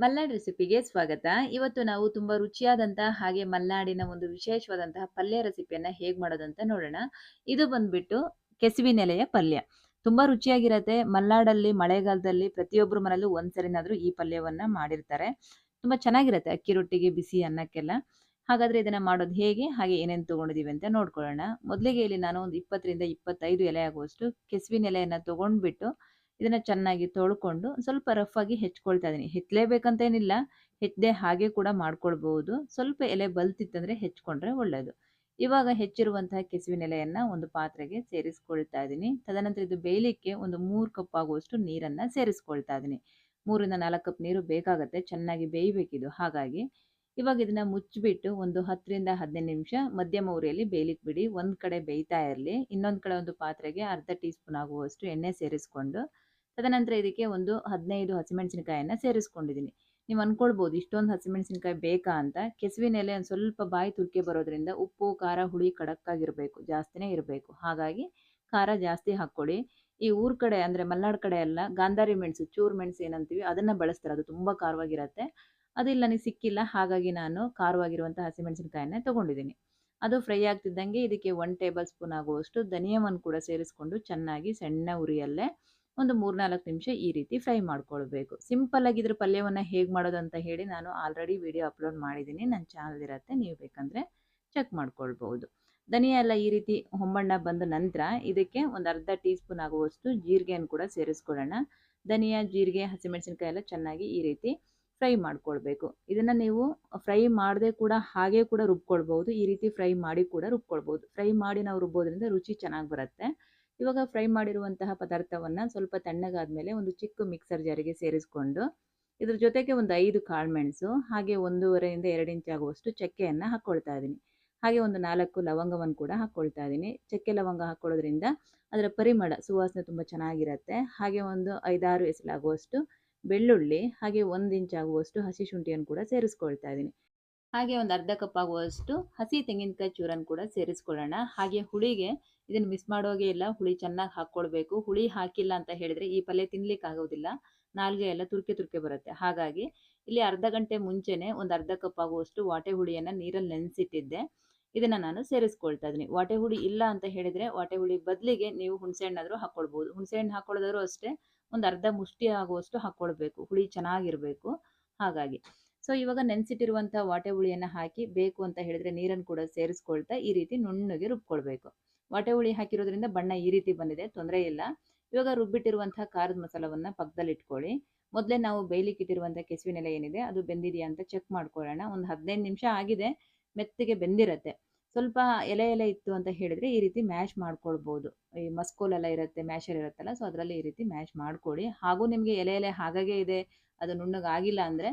ಮಲ್ನಾಡ್ ರೆಸಿಪಿಗೆ ಸ್ವಾಗತ. ಇವತ್ತು ನಾವು ತುಂಬಾ ರುಚಿಯಾದಂತಹ ಹಾಗೆ ಮಲ್ನಾಡಿನ ಒಂದು ವಿಶೇಷವಾದಂತಹ ಪಲ್ಯ ರೆಸಿಪಿಯನ್ನ ಹೇಗ್ ಮಾಡೋದಂತ ನೋಡೋಣ. ಇದು ಬಂದ್ಬಿಟ್ಟು ಕೆಸುವಿನ ಎಲೆಯ ಪಲ್ಯ. ತುಂಬಾ ರುಚಿಯಾಗಿರತ್ತೆ. ಮಲ್ನಾಡಲ್ಲಿ ಮಳೆಗಾಲದಲ್ಲಿ ಪ್ರತಿಯೊಬ್ಬರ ಮನೆಯಲ್ಲೂ ಒಂದ್ಸರಿನಾದ್ರೂ ಈ ಪಲ್ಯವನ್ನ ಮಾಡಿರ್ತಾರೆ. ತುಂಬಾ ಚೆನ್ನಾಗಿರುತ್ತೆ ಅಕ್ಕಿ ರೊಟ್ಟಿಗೆ, ಬಿಸಿ ಅನ್ನಕ್ಕೆಲ್ಲ. ಹಾಗಾದ್ರೆ ಇದನ್ನ ಮಾಡೋದು ಹೇಗೆ? ಹಾಗೆ ಏನೇನು ತಗೊಂಡಿದೀವಿ ಅಂತ ನೋಡ್ಕೊಳ್ಳೋಣ. ಮೊದಲಿಗೆ ಇಲ್ಲಿ ನಾನು ಒಂದು ಇಪ್ಪತ್ತರಿಂದ ಇಪ್ಪತ್ತೈದು ಎಲೆ ಆಗುವಷ್ಟು ಕೆಸುವಿನ ಎಲೆಯನ್ನ ತಗೊಂಡ್ಬಿಟ್ಟು ಇದನ್ನ ಚೆನ್ನಾಗಿ ತೊಳ್ಕೊಂಡು ಸ್ವಲ್ಪ ರಫ್ ಆಗಿ ಹೆಚ್ಕೊಳ್ತಾ ಇದೀನಿ. ಹೆಚ್ಲೇಬೇಕಂತೇನಿಲ್ಲ ಹೆಚ್ಚದೆ ಹಾಗೆ ಕೂಡ ಮಾಡ್ಕೊಳ್ಬಹುದು ಸ್ವಲ್ಪ ಎಲೆ ಬಲ್ತಿತ್ತಂದ್ರೆ ಹೆಚ್ಕೊಂಡ್ರೆ ಒಳ್ಳೇದು. ಇವಾಗ ಹೆಚ್ಚಿರುವಂತಹ ಕೆಸುವಿನ ಎಲೆಯನ್ನು ಒಂದು ಪಾತ್ರೆಗೆ ಸೇರಿಸ್ಕೊಳ್ತಾ ಇದ್ದೀನಿ ತದನಂತರ ಇದು ಬೇಯಲಿಕ್ಕೆ ಒಂದು ಮೂರು ಕಪ್ ಆಗುವಷ್ಟು ನೀರನ್ನ ಸೇರಿಸ್ಕೊಳ್ತಾ ಇದ್ದೀನಿ ಮೂರಿಂದ ನಾಲ್ಕು ಕಪ್ ನೀರು ಬೇಕಾಗತ್ತೆ, ಚೆನ್ನಾಗಿ ಬೇಯಬೇಕಿದು. ಹಾಗಾಗಿ ಇವಾಗ ಇದನ್ನ ಮುಚ್ಚಿಬಿಟ್ಟು ಒಂದು ಹತ್ತರಿಂದ ಹದಿನೈದು ನಿಮಿಷ ಮಧ್ಯಮ ಉರಿಯಲ್ಲಿ ಬೇಯಲಿಕ್ಕೆ ಬಿಡಿ. ಒಂದು ಕಡೆ ಬೇಯ್ತಾ ಇರಲಿ. ಇನ್ನೊಂದು ಕಡೆ ಒಂದು ಪಾತ್ರೆಗೆ ಅರ್ಧ ಟೀ ಸ್ಪೂನ್ ಆಗುವಷ್ಟು ಎಣ್ಣೆ ಸೇರಿಸ್ಕೊಂಡು ತದನಂತರ ಇದಕ್ಕೆ ಒಂದು ಹದಿನೈದು ಹಸಿಮೆಣಸಿನಕಾಯಿಯನ್ನು ಸೇರಿಸ್ಕೊಂಡಿದ್ದೀನಿ. ನೀವು ಅಂದ್ಕೊಳ್ಬೋದು ಇಷ್ಟೊಂದು ಹಸಿಮೆಣಸಿನಕಾಯಿ ಬೇಕಾ ಅಂತ. ಕೆಸುವಿನ ಎಲೆ ಒಂದು ಸ್ವಲ್ಪ ಬಾಯಿ ತುರ್ಕೆ ಬರೋದ್ರಿಂದ ಉಪ್ಪು, ಖಾರ, ಹುಳಿ ಖಡಕ್ಕಾಗಿರಬೇಕು ಜಾಸ್ತಿನೇ ಇರಬೇಕು. ಹಾಗಾಗಿ ಖಾರ ಜಾಸ್ತಿ ಹಾಕ್ಕೊಳ್ಳಿ. ಈ ಊರ ಕಡೆ ಅಂದರೆ ಮಲ್ನಾಡ್ ಕಡೆ ಎಲ್ಲ ಗಾಂಧಾರಿ ಮೆಣಸು, ಚೂರು ಮೆಣಸು ಏನಂತೀವಿ ಅದನ್ನು ಬಳಸ್ತಾರೆ. ಅದು ತುಂಬಾ ಖಾರವಾಗಿರತ್ತೆ. ಅದಿಲ್ಲ ನನಗೆ ಸಿಕ್ಕಿಲ್ಲ, ಹಾಗಾಗಿ ನಾನು ಖಾರವಾಗಿರುವಂಥ ಹಸಿಮೆಣಸಿನಕಾಯನ್ನ ತಗೊಂಡಿದ್ದೀನಿ. ಅದು ಫ್ರೈ ಆಗ್ತಿದ್ದಂಗೆ ಇದಕ್ಕೆ ಒನ್ ಟೇಬಲ್ ಸ್ಪೂನ್ ಆಗುವಷ್ಟು ಧನಿಯವನ್ನು ಕೂಡ ಸೇರಿಸ್ಕೊಂಡು ಚೆನ್ನಾಗಿ ಸಣ್ಣ ಉರಿಯಲ್ಲೇ ಒಂದು ಮೂರ್ನಾಲ್ಕು ನಿಮಿಷ ಈ ರೀತಿ ಫ್ರೈ ಮಾಡ್ಕೊಳ್ಬೇಕು. ಸಿಂಪಲ್ ಆಗಿ ಪಲ್ಯವನ್ನು ಹೇಗೆ ಮಾಡೋದು ಅಂತ ಹೇಳಿ ನಾನು ಆಲ್ರೆಡಿ ವಿಡಿಯೋ ಅಪ್ಲೋಡ್ ಮಾಡಿದ್ದೀನಿ. ನನ್ನ ಚಾನಲ್ ಇರುತ್ತೆ, ನೀವು ಬೇಕಂದ್ರೆ ಚೆಕ್ ಮಾಡ್ಕೊಳ್ಬಹುದು. ಧನಿಯಾ ಎಲ್ಲ ಈ ರೀತಿ ಹೊಂಬಣ್ಣ ಬಂದ ನಂತರ ಇದಕ್ಕೆ ಒಂದು ಅರ್ಧ ಟೀ ಸ್ಪೂನ್ ಆಗುವಷ್ಟು ಜೀರಿಗೆಯನ್ನು ಕೂಡ ಸೇರಿಸ್ಕೊಳ್ಳೋಣ. ಧನಿಯಾ, ಜೀರಿಗೆ, ಹಸಿಮೆಣಸಿನ್ಕಾಯಿ ಎಲ್ಲ ಚೆನ್ನಾಗಿ ಈ ರೀತಿ ಫ್ರೈ ಮಾಡ್ಕೊಳ್ಬೇಕು. ಇದನ್ನ ನೀವು ಫ್ರೈ ಮಾಡದೆ ಕೂಡ ಹಾಗೆ ಕೂಡ ರುಬ್ಕೊಳ್ಬಹುದು. ಈ ರೀತಿ ಫ್ರೈ ಮಾಡಿ ಕೂಡ ರುಬ್ಕೊಳ್ಬಹುದು. ಫ್ರೈ ಮಾಡಿ ನಾವು ರುಬ್ಬೋದ್ರಿಂದ ರುಚಿ ಚೆನ್ನಾಗಿ ಬರುತ್ತೆ. ಇವಾಗ ಫ್ರೈ ಮಾಡಿರುವಂತಹ ಪದಾರ್ಥವನ್ನ ಸ್ವಲ್ಪ ತಣ್ಣಗಾದ್ಮೇಲೆ ಒಂದು ಚಿಕ್ಕ ಮಿಕ್ಸರ್ ಜಾರಿಗೆ ಸೇರಿಸ್ಕೊಂಡು ಇದ್ರ ಜೊತೆಗೆ ಒಂದು ಐದು ಕಾಳುಮೆಣಸು ಹಾಗೆ ಒಂದೂವರೆಯಿಂದ ಎರಡು ಇಂಚ್ ಆಗುವಷ್ಟು ಚಕ್ಕೆಯನ್ನು ಹಾಕ್ಕೊಳ್ತಾ ಇದ್ದೀನಿ. ಹಾಗೆ ಒಂದು ನಾಲ್ಕು ಲವಂಗವನ್ನು ಕೂಡ ಹಾಕ್ಕೊಳ್ತಾ ಇದ್ದೀನಿ. ಚಕ್ಕೆ ಲವಂಗ ಹಾಕ್ಕೊಳ್ಳೋದ್ರಿಂದ ಅದರ ಪರಿಮಳ, ಸುವಾಸನೆ ತುಂಬ ಚೆನ್ನಾಗಿರುತ್ತೆ. ಹಾಗೆ ಒಂದು ಐದಾರು ಎಸಲಾಗುವಷ್ಟು ಬೆಳ್ಳುಳ್ಳಿ, ಹಾಗೆ ಒಂದು ಇಂಚ್ ಆಗುವಷ್ಟು ಹಸಿ ಶುಂಠಿಯನ್ನು ಕೂಡ ಸೇರಿಸ್ಕೊಳ್ತಾ ಇದ್ದೀನಿ. ಹಾಗೆ ಒಂದು ಅರ್ಧ ಕಪ್ ಆಗುವಷ್ಟು ಹಸಿ ತೆಂಗಿನಕಾಯಿ ಚೂರನ್ನು ಕೂಡ ಸೇರಿಸ್ಕೊಳ್ಳೋಣ. ಹಾಗೆ ಹುಳಿಗೆ ಇದನ್ನು ಮಿಸ್ ಮಾಡೋಗೆ ಇಲ್ಲ, ಹುಳಿ ಚೆನ್ನಾಗಿ ಹಾಕ್ಕೊಳ್ಬೇಕು ಹುಳಿ ಹಾಕಿಲ್ಲ ಅಂತ ಹೇಳಿದ್ರೆ ಈ ಪಲ್ಯ ತಿನ್ಲಿಕ್ಕೆ ಆಗೋದಿಲ್ಲ. ನಾಲ್ಗೆ ಎಲ್ಲ ತುರ್ಕೆ ತುರ್ಕೆ ಬರುತ್ತೆ. ಹಾಗಾಗಿ ಇಲ್ಲಿ ಅರ್ಧ ಗಂಟೆ ಮುಂಚೆನೆ ಒಂದು ಅರ್ಧ ಕಪ್ ಆಗುವಷ್ಟು ವಾಟೆ ಹುಳಿಯನ್ನು ನೀರಲ್ಲಿ ನೆನೆಸಿಟ್ಟಿದ್ದೆ. ಇದನ್ನ ನಾನು ಸೇರಿಸ್ಕೊಳ್ತಾ ಇದ್ದೀನಿ. ವಾಟೆ ಹುಳಿ ಇಲ್ಲ ಅಂತ ಹೇಳಿದ್ರೆ ವಾಟೆ ಹುಳಿ ಬದಲಿಗೆ ನೀವು ಹುಣಸೆ ಹಣ್ಣಾದರೂ ಹಾಕ್ಕೊಳ್ಬೋದು ಹುಣಸೆ ಹಣ್ಣು ಹಾಕೊಳ್ಳೋದಾದ್ರೂ ಅಷ್ಟೇ ಒಂದು ಅರ್ಧ ಮುಷ್ಟಿ ಆಗುವಷ್ಟು ಹಾಕ್ಕೊಳ್ಬೇಕು ಹುಳಿ ಚೆನ್ನಾಗಿರಬೇಕು. ಹಾಗಾಗಿ ಸೊ, ಇವಾಗ ನೆನೆಸಿಟ್ಟಿರುವಂಥ ವಾಟೆ ಹುಳಿಯನ್ನು ಹಾಕಿ ಬೇಕು ಅಂತ ಹೇಳಿದ್ರೆ ನೀರನ್ನು ಕೂಡ ಸೇರಿಸ್ಕೊಳ್ತಾ ಈ ರೀತಿ ನುಣ್ಣಗೆ ರುಬ್ಕೊಳ್ಬೇಕು. ವಾಟೆ ಹುಳಿ ಹಾಕಿರೋದ್ರಿಂದ ಬಣ್ಣ ಈ ರೀತಿ ಬಂದಿದೆ, ತೊಂದರೆ ಇಲ್ಲ. ಇವಾಗ ರುಬ್ಬಿಟ್ಟಿರುವಂತಹ ಖಾರದ ಮಸಾಲವನ್ನ ಪಕ್ಕದಲ್ಲಿ ಇಟ್ಕೊಳ್ಳಿ. ಮೊದಲೇ ನಾವು ಬೇಯಲಿಕ್ಕಿಟ್ಟಿರುವಂಥ ಕೆಸುವಿನೆಲೆ ಏನಿದೆ, ಅದು ಬೆಂದಿದೆಯಾ ಅಂತ ಚೆಕ್ ಮಾಡ್ಕೊಳ್ಳೋಣ. ಒಂದು ಹದಿನೈದು ನಿಮಿಷ ಆಗಿದೆ, ಮೆತ್ತಗೆ ಬೆಂದಿರತ್ತೆ. ಸ್ವಲ್ಪ ಎಲೆ ಎಲೆ ಇತ್ತು ಅಂತ ಹೇಳಿದ್ರೆ ಈ ರೀತಿ ಮ್ಯಾಶ್ ಮಾಡ್ಕೊಳ್ಬೋದು. ಈ ಮಸ್ಕೋಲೆಲ್ಲ ಇರುತ್ತೆ, ಮ್ಯಾಶರ್ ಇರುತ್ತಲ್ಲ, ಸೊ, ಅದರಲ್ಲಿ ಈ ರೀತಿ ಮ್ಯಾಶ್ ಮಾಡ್ಕೊಳ್ಳಿ. ಹಾಗೂ ನಿಮಗೆ ಎಲೆ ಎಲೆ ಹಾಗಾಗೆ ಇದೆ, ಅದು ನುಣ್ಣಗಾಗಿಲ್ಲ ಅಂದರೆ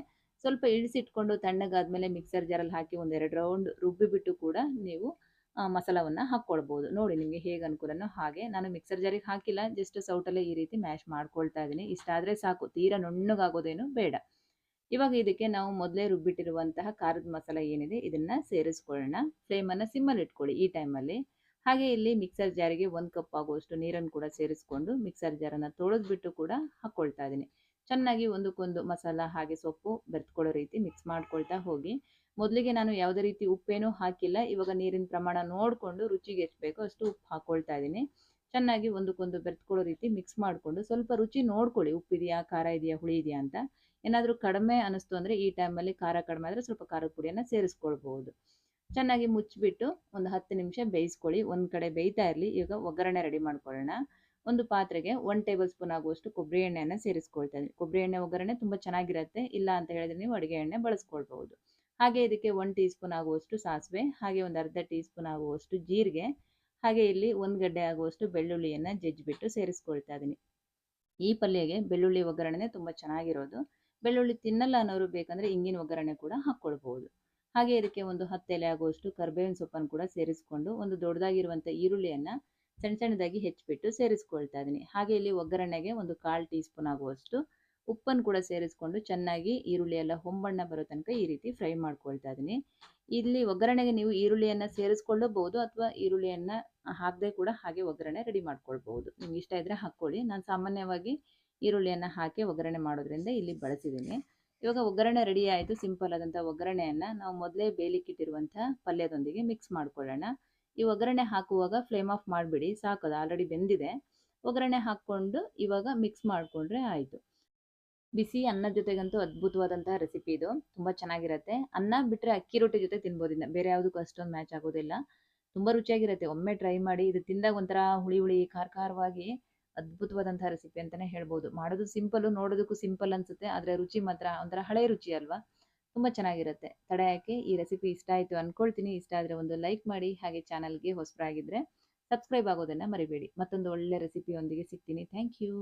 ಸ್ವಲ್ಪ ಇಳಿಸಿಟ್ಕೊಂಡು ತಣ್ಣಗಾದ್ಮೇಲೆ ಮಿಕ್ಸರ್ ಜಾರಲ್ಲಿ ಹಾಕಿ ಒಂದೆರಡು ರೌಂಡ್ ರುಬ್ಬಿಬಿಟ್ಟು ಕೂಡ ನೀವು ಮಸಾಲವನ್ನು ಹಾಕ್ಕೊಳ್ಬೋದು. ನೋಡಿ ನಿಮಗೆ ಹೇಗೆ ಅನುಕೂಲನೋ ಹಾಗೆ. ನಾನು ಮಿಕ್ಸರ್ ಜಾರಿಗೆ ಹಾಕಿಲ್ಲ ಜಸ್ಟ್ ಸೌಟಲ್ಲೇ ಈ ರೀತಿ ಮ್ಯಾಶ್ ಮಾಡ್ಕೊಳ್ತಾ ಇದ್ದೀನಿ. ಇಷ್ಟಾದರೆ ಸಾಕು, ತೀರಾ ನುಣ್ಣಗಾಗೋದೇನು ಬೇಡ. ಇವಾಗ ಇದಕ್ಕೆ ನಾವು ಮೊದಲೇ ರುಬ್ಬಿಟ್ಟಿರುವಂತಹ ಖಾರದ ಮಸಾಲ ಏನಿದೆ, ಇದನ್ನು ಸೇರಿಸ್ಕೊಳ್ಳೋಣ. ಫ್ಲೇಮನ್ನು ಸಿಮ್ಮಲ್ಲಿ ಇಟ್ಕೊಳ್ಳಿ ಈ ಟೈಮಲ್ಲಿ ಹಾಗೆ ಇಲ್ಲಿ ಮಿಕ್ಸರ್ ಜಾರಿಗೆ ಒಂದು ಕಪ್ ಆಗುವಷ್ಟು ನೀರನ್ನು ಕೂಡ ಸೇರಿಸ್ಕೊಂಡು ಮಿಕ್ಸರ್ ಜಾರನ್ನು ತೊಳೆದ್ಬಿಟ್ಟು ಕೂಡ ಹಾಕ್ಕೊಳ್ತಾ ಇದ್ದೀನಿ. ಚೆನ್ನಾಗಿ ಒಂದಕ್ಕೊಂದು ಮಸಾಲ, ಹಾಗೆ ಸೊಪ್ಪು ಬೆರೆತ್ಕೊಳ್ಳೋ ರೀತಿ ಮಿಕ್ಸ್ ಮಾಡ್ಕೊಳ್ತಾ ಹೋಗಿ. ಮೊದಲಿಗೆ ನಾನು ಯಾವುದೇ ರೀತಿ ಉಪ್ಪೇನೂ ಹಾಕಿಲ್ಲ. ಇವಾಗ ನೀರಿನ ಪ್ರಮಾಣ ನೋಡಿಕೊಂಡು ರುಚಿಗೆ ಎಷ್ಟು ಬೇಕೋ ಅಷ್ಟು ಉಪ್ಪು ಹಾಕ್ಕೊಳ್ತಾ ಇದ್ದೀನಿ. ಚೆನ್ನಾಗಿ ಒಂದಕ್ಕೊಂದು ಬೆರೆತ್ಕೊಳ್ಳೋ ರೀತಿ ಮಿಕ್ಸ್ ಮಾಡಿಕೊಂಡು ಸ್ವಲ್ಪ ರುಚಿ ನೋಡ್ಕೊಳ್ಳಿ. ಉಪ್ಪಿದೆಯಾ ಖಾರ ಇದೆಯಾ, ಹುಳಿ ಇದೆಯಾ ಅಂತ. ಏನಾದರೂ ಕಡಿಮೆ ಅನಿಸ್ತು ಅಂದರೆ ಈ ಟೈಮಲ್ಲಿ ಖಾರ ಕಡಿಮೆ ಆದರೆ ಸ್ವಲ್ಪ ಖಾರದ ಪುಡಿಯನ್ನು ಸೇರಿಸ್ಕೊಳ್ಬಹುದು. ಚೆನ್ನಾಗಿ ಮುಚ್ಚಿಬಿಟ್ಟು ಒಂದು ಹತ್ತು ನಿಮಿಷ ಬೇಯಿಸ್ಕೊಳ್ಳಿ. ಒಂದು ಕಡೆ ಬೇಯ್ತಾ ಇರಲಿ. ಈಗ ಒಗ್ಗರಣೆ ರೆಡಿ ಮಾಡ್ಕೊಳ್ಳೋಣ. ಒಂದು ಪಾತ್ರೆಗೆ ಒನ್ ಟೇಬಲ್ ಸ್ಪೂನ್ ಆಗುವಷ್ಟು ಕೊಬ್ಬರಿ ಎಣ್ಣೆಯನ್ನು ಸೇರಿಸ್ಕೊಳ್ತಾ ಇದ್ದೀನಿ ಕೊಬ್ಬರಿ ಎಣ್ಣೆ ಒಗ್ಗರಣೆ ತುಂಬ ಚೆನ್ನಾಗಿರುತ್ತೆ. ಇಲ್ಲ ಅಂತ ಹೇಳಿದ್ರೆ ನೀವು ಅಡುಗೆ ಎಣ್ಣೆ ಬಳಸ್ಕೊಳ್ಬಹುದು. ಹಾಗೆ ಇದಕ್ಕೆ ಒನ್ ಟೀ ಸ್ಪೂನ್ ಆಗುವಷ್ಟು ಸಾಸಿವೆ, ಹಾಗೆ ಒಂದು ಅರ್ಧ ಟೀ ಸ್ಪೂನ್ ಆಗುವಷ್ಟು ಜೀರಿಗೆ, ಹಾಗೆ ಇಲ್ಲಿ ಒಂದು ಗಡ್ಡೆ ಆಗುವಷ್ಟು ಬೆಳ್ಳುಳ್ಳಿಯನ್ನು ಜಜ್ಜಿಬಿಟ್ಟು ಸೇರಿಸ್ಕೊಳ್ತಾ ಇದ್ದೀನಿ. ಈ ಪಲ್ಯಗೆ ಬೆಳ್ಳುಳ್ಳಿ ಒಗ್ಗರಣೆ ತುಂಬ ಚೆನ್ನಾಗಿರೋದು. ಬೆಳ್ಳುಳ್ಳಿ ತಿನ್ನಲ್ಲ ಅನ್ನೋರು ಬೇಕಂದ್ರೆ ಇಂಗಿನ ಒಗ್ಗರಣೆ ಕೂಡ ಹಾಕ್ಕೊಳ್ಬಹುದು. ಹಾಗೆ ಇದಕ್ಕೆ ಒಂದು ಹತ್ತೆಲೆ ಆಗುವಷ್ಟು ಕರ್ಬೇವಿನ ಸೊಪ್ಪನ್ನು ಕೂಡ ಸೇರಿಸ್ಕೊಂಡು ಒಂದು ದೊಡ್ಡದಾಗಿರುವಂಥ ಈರುಳ್ಳಿಯನ್ನು ಸಣ್ಣ ಸಣ್ಣದಾಗಿ ಹೆಚ್ಚಿಬಿಟ್ಟು ಸೇರಿಸ್ಕೊಳ್ತಾ ಇದ್ದೀನಿ. ಹಾಗೆ ಇಲ್ಲಿ ಒಗ್ಗರಣೆಗೆ ಒಂದು ಕಾಲು ಟೀ ಸ್ಪೂನ್ ಆಗುವಷ್ಟು ಉಪ್ಪನ್ನು ಕೂಡ ಸೇರಿಸ್ಕೊಂಡು ಚೆನ್ನಾಗಿ ಈರುಳ್ಳಿ ಎಲ್ಲ ಹೊಂಬಣ್ಣ ಬರೋ ತನಕ ಈ ರೀತಿ ಫ್ರೈ ಮಾಡ್ಕೊಳ್ತಾ ಇದ್ದೀನಿ. ಇಲ್ಲಿ ಒಗ್ಗರಣೆಗೆ ನೀವು ಈರುಳ್ಳಿಯನ್ನು ಸೇರಿಸ್ಕೊಳ್ಳಬಹುದು ಅಥವಾ ಈರುಳ್ಳಿಯನ್ನು ಹಾಕದೆ ಕೂಡ ಹಾಗೆ ಒಗ್ಗರಣೆ ರೆಡಿ ಮಾಡ್ಕೊಳ್ಬಹುದು. ನಿಮ್ಗೆ ಇಷ್ಟ ಇದ್ರೆ ಹಾಕ್ಕೊಳ್ಳಿ. ನಾನು ಸಾಮಾನ್ಯವಾಗಿ ಈರುಳ್ಳಿಯನ್ನು ಹಾಕಿ ಒಗ್ಗರಣೆ ಮಾಡೋದ್ರಿಂದ ಇಲ್ಲಿ ಬಳಸಿದ್ದೀನಿ. ಇವಾಗ ಒಗ್ಗರಣೆ ರೆಡಿ ಆಯಿತು. ಸಿಂಪಲ್ ಆದಂಥ ಒಗ್ಗರಣೆಯನ್ನು ನಾವು ಮೊದಲೇ ಬೇಲಿಕ್ಕಿಟ್ಟಿರುವಂಥ ಪಲ್ಯದೊಂದಿಗೆ ಮಿಕ್ಸ್ ಮಾಡ್ಕೊಳ್ಳೋಣ. ಈ ಒಗ್ಗರಣೆ ಹಾಕುವಾಗ ಫ್ಲೇಮ್ ಆಫ್ ಮಾಡಿಬಿಡಿ, ಸಾಕದು ಆಲ್ರೆಡಿ ಬೆಂದಿದೆ. ಒಗ್ಗರಣೆ ಹಾಕ್ಕೊಂಡು ಇವಾಗ ಮಿಕ್ಸ್ ಮಾಡಿಕೊಂಡ್ರೆ ಆಯಿತು. ಬಿಸಿ ಅನ್ನದ ಜೊತೆಗಂತೂ ಅದ್ಭುತವಾದಂತಹ ರೆಸಿಪಿ ಇದು. ತುಂಬ ಚೆನ್ನಾಗಿರುತ್ತೆ. ಅನ್ನ ಬಿಟ್ಟರೆ ಅಕ್ಕಿ ರೊಟ್ಟಿ ಜೊತೆ ತಿನ್ಬೋದಿಲ್ಲ ಬೇರೆ ಯಾವುದಕ್ಕೂ ಅಷ್ಟೊಂದು ಮ್ಯಾಚ್ ಆಗೋದಿಲ್ಲ. ತುಂಬ ರುಚಿಯಾಗಿರುತ್ತೆ. ಒಮ್ಮೆ ಟ್ರೈ ಮಾಡಿ, ಇದು ತಿಂದಾಗ ಒಂಥರ ಹುಳಿ ಹುಳಿ, ಖಾರ ಖಾರವಾಗಿ ಅದ್ಭುತವಾದಂತಹ ರೆಸಿಪಿ ಅಂತಲೇ ಹೇಳ್ಬೋದು. ಮಾಡೋದು ಸಿಂಪಲ್ ನೋಡೋದಕ್ಕೂ ಸಿಂಪಲ್ ಅನ್ಸುತ್ತೆ. ಆದರೆ ರುಚಿ ಮಾತ್ರ ಒಂಥರ ಹಳೆ ರುಚಿ ಅಲ್ವಾ? ತುಂಬ ಚೆನ್ನಾಗಿರುತ್ತೆ. ತಡೆ ಹಾಕಿ ಈ ರೆಸಿಪಿ ಇಷ್ಟ ಆಯಿತು ಅಂದ್ಕೊಳ್ತೀನಿ ಇಷ್ಟ ಆದರೆ ಒಂದು ಲೈಕ್ ಮಾಡಿ, ಹಾಗೆ ಚಾನಲ್ಗೆ ಹೊಸಬರಾಗಿದ್ದರೆ ಸಬ್ಸ್ಕ್ರೈಬ್ ಆಗೋದನ್ನು ಮರಿಬೇಡಿ. ಮತ್ತೊಂದು ಒಳ್ಳೆ ರೆಸಿಪಿಯೊಂದಿಗೆ ಸಿಗ್ತೀನಿ. Thank you.